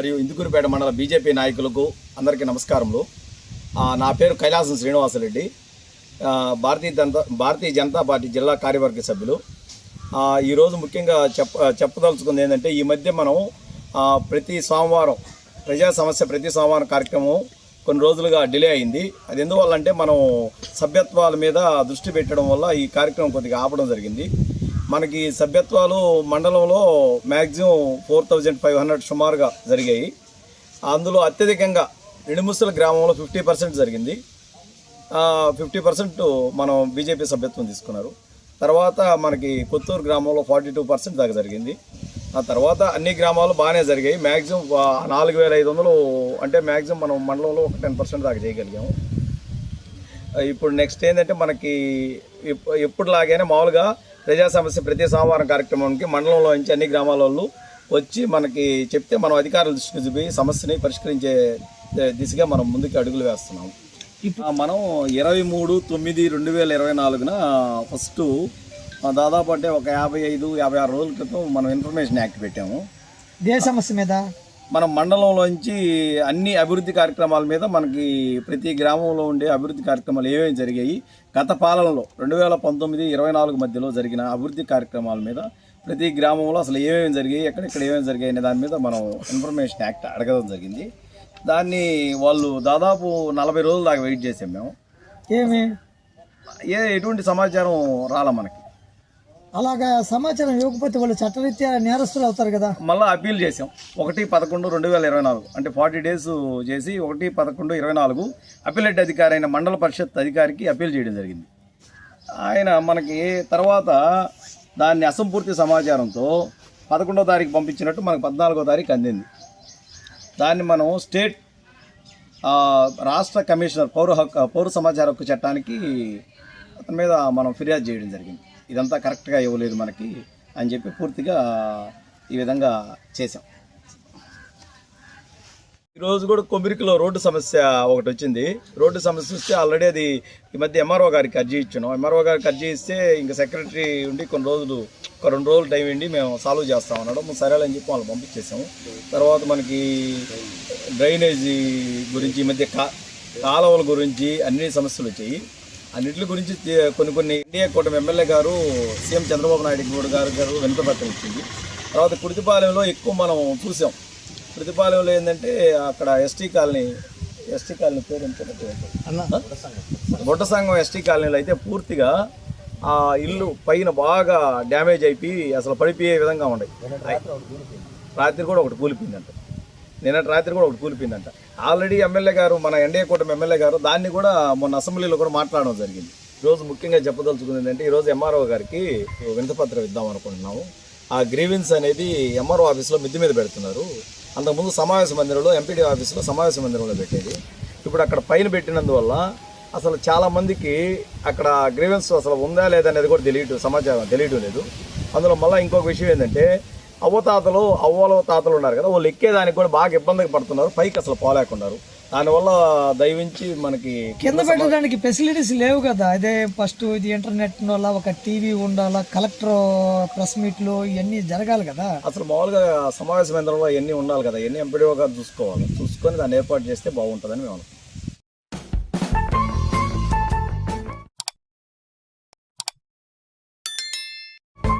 మరియు ఇందుకూరుపేట మండల బీజేపీ నాయకులకు అందరికీ నమస్కారములు. నా పేరు కైలాసం శ్రీనివాసరెడ్డి. భారతీయ జనతా భారతీయ జనతా పార్టీ జిల్లా కార్యవర్గ సభ్యులు. ఈరోజు ముఖ్యంగా చెప్ప చెప్పదలుచుకుంది ఏంటంటే ఈ మధ్య మనం ప్రతి సోమవారం ప్రజా సమస్య ప్రతి సోమవారం కార్యక్రమం కొన్ని రోజులుగా డిలే అయింది. అది ఎందువల్ల అంటే మనం సభ్యత్వాల మీద దృష్టి పెట్టడం వల్ల ఈ కార్యక్రమం కొద్దిగా ఆపడం జరిగింది. మనకి సభ్యత్వాలు మండలంలో maximum four thousand five hundred సుమారుగా జరిగాయి. అందులో అత్యధికంగా నిడుముసల గ్రామంలో ఫిఫ్టీ పర్సెంట్ జరిగింది. ఫిఫ్టీ పర్సెంట్ మనం బీజేపీ సభ్యత్వం తీసుకున్నారు. తర్వాత మనకి కొత్తూరు గ్రామంలో ఫార్టీ టూ పర్సెంట్ దాకా జరిగింది. ఆ తర్వాత అన్ని గ్రామాలు బాగానే జరిగాయి. మ్యాక్సిమం నాలుగు వేల ఐదు వందలు అంటే మ్యాక్సిమం మనం మండలంలో ఒక టెన్ పర్సెంట్ దాకా చేయగలిగాము. ఇప్పుడు నెక్స్ట్ ఏంటంటే మనకి ఎప్పు- ఎప్పుడులాగైనా మామూలుగా ప్రజా సమస్య ప్రతి సోమవారం కార్యక్రమానికి మండలంలో నుంచి అన్ని గ్రామాల వాళ్ళు వచ్చి మనకి చెప్తే మనం అధికారుల దృష్టికి చూపి సమస్యని పరిష్కరించే దిశగా మనం ముందుకు అడుగులు వేస్తున్నాం. ఇప్పుడు మనం ఇరవై మూడు తొమ్మిది రెండు వేల ఇరవై నాలుగున ఫస్ట్ దాదాపు అంటే ఒక యాభై ఐదు యాభై ఆరు రోజుల క్రితం మనం ఇన్ఫర్మేషన్ యాక్ట్ పెట్టాము. దే సమస్య మీద? మన మండలంలోంచి అన్ని అభివృద్ధి కార్యక్రమాల మీద మనకి ప్రతి గ్రామంలో ఉండే అభివృద్ధి కార్యక్రమాలు ఏమేమి జరిగాయి గత పాలనలో రెండు వేల పంతొమ్మిది ఇరవై నాలుగు మధ్యలో జరిగిన అభివృద్ధి కార్యక్రమాల మీద ప్రతి గ్రామంలో అసలు ఏమేమి జరిగాయి ఎక్కడెక్కడ ఏమేమి జరిగాయి అనే దాని మీద మనం ఇన్ఫర్మేషన్ యాక్ట్ అడగడం జరిగింది. దాన్ని వాళ్ళు దాదాపు నలభై రోజుల దాకా వెయిట్ చేసాం మేము. ఏమి? ఏ ఎటువంటి సమాచారం రాలా మనకి? అలాగా సమాచారం ఇవ్వకపోతే వాళ్ళు చట్టరీత్యా నేరస్తులు అవుతారు కదా. మళ్ళీ అప్పీల్ చేసాం ఒకటి పదకొండు రెండు వేల ఇరవై నాలుగు. అంటే ఫార్టీ డేస్ చేసి ఒకటి పదకొండు ఇరవై నాలుగు అప్పీలేట్ అధికారి అయిన మండల పరిషత్ అధికారికి అప్పీల్ చేయడం జరిగింది. ఆయన మనకి తర్వాత దాన్ని అసంపూర్తి సమాచారంతో పదకొండో తారీఖు పంపించినట్టు మనకు పద్నాలుగో తారీఖు అందింది. దాన్ని మనం స్టేట్ రాష్ట్ర కమిషనర్ పౌర హక్కు పౌర సమాచార హక్కు చట్టానికి అతని మీద మనం ఫిర్యాదు చేయడం జరిగింది. ఇదంతా కరెక్ట్గా ఇవ్వలేదు మనకి అని చెప్పి పూర్తిగా ఈ విధంగా చేసాం ఈరోజు కూడా కొమ్మిరికిలో రోడ్డు సమస్య ఒకటి వచ్చింది. రోడ్డు సమస్య వస్తే ఆల్రెడీ అది ఈ మధ్య ఎంఆర్ఓ గారికి అర్జీ ఇచ్చాను ఎంఆర్ఓ గారికి అర్జీ ఇస్తే ఇంకా సెక్రటరీ ఉండి కొన్ని రోజులు ఒక రెండు రోజులు టైం ఉండి మేము సాల్వ్ చేస్తాం అన్నాడు. సరేలే అని చెప్పి వాళ్ళు పంపించేసాము. తర్వాత మనకి డ్రైనేజీ గురించి ఈ మధ్య కా కాలువల గురించి అన్ని సమస్యలు వచ్చాయి. అన్నిటి గురించి కొన్ని కొన్ని ఇండియా కూటమి ఎమ్మెల్యే గారు సీఎం చంద్రబాబు నాయుడు గౌడ్ గారు గారు వినతపత్రం ఇచ్చింది తర్వాత కుడితిపాలెంలో ఎక్కువ మనం చూసాం. కుడితిపాలెంలో ఏంటంటే అక్కడ ఎస్టీ కాలనీ ఎస్టీ కాలనీ పేరు ఎంత బొడ్డ సంఘం. ఎస్టీ కాలనీలో అయితే పూర్తిగా ఆ ఇల్లు పైన బాగా డ్యామేజ్ అయిపోయి అసలు పడిపోయే విధంగా ఉన్నాయి రాత్రి కూడా ఒకటి కూలిపోయిందంట. నిన్నటి రాత్రి కూడా ఒకటి కూలిపోయిందంట. ఆల్రెడీ ఎమ్మెల్యే గారు మన ఎన్డీఏ కూటమి ఎమ్మెల్యే గారు దాన్ని కూడా మొన్న అసెంబ్లీలో కూడా మాట్లాడడం జరిగింది. ఈరోజు ముఖ్యంగా చెప్పదలుచుకుంది ఏంటంటే ఈరోజు ఎంఆర్ఓ గారికి వింతపత్రం ఇద్దాం అనుకుంటున్నాము. ఆ గ్రీవెన్స్ అనేది ఎంఆర్ఓ ఆఫీస్లో మిద్ది మీద పెడుతున్నారు. అంతకుముందు సమావేశ మందిరంలో ఎంపీడీ ఆఫీస్లో సమావేశ మందిరంలో పెట్టేది. ఇప్పుడు అక్కడ పైన పెట్టినందువల్ల అసలు చాలామందికి అక్కడ గ్రీవెన్స్ అసలు ఉందా లేదా అనేది కూడా తెలియటం సమాచారం తెలియటం లేదు. అందులో మళ్ళీ ఇంకొక విషయం ఏంటంటే అవ్వతాతలు అవ్వల తాతలు ఉన్నారు కదా వాళ్ళు ఎక్కేదానికి కూడా బాగా ఇబ్బంది పడుతున్నారు పైకి అసలు పోలేకున్నారు దానివల్ల దయవించి మనకి కింద పెట్టడానికి ఫెసిలిటీస్ లేవు కదా. అదే ఫస్ట్ ఇది ఇంటర్నెట్ వల్ల ఒక టీవీ ఉండాలా కలెక్టర్ ప్రెస్ మీట్లు ఇవన్నీ జరగాలి కదా. అసలు మామూలుగా సమావేశ మందిరంలో ఎన్ని ఉండాలి కదా ఎన్ని ఎంపీడీఓ గారు చూసుకోవాలి. చూసుకొని దాన్ని ఏర్పాటు చేస్తే బాగుంటుందని మేము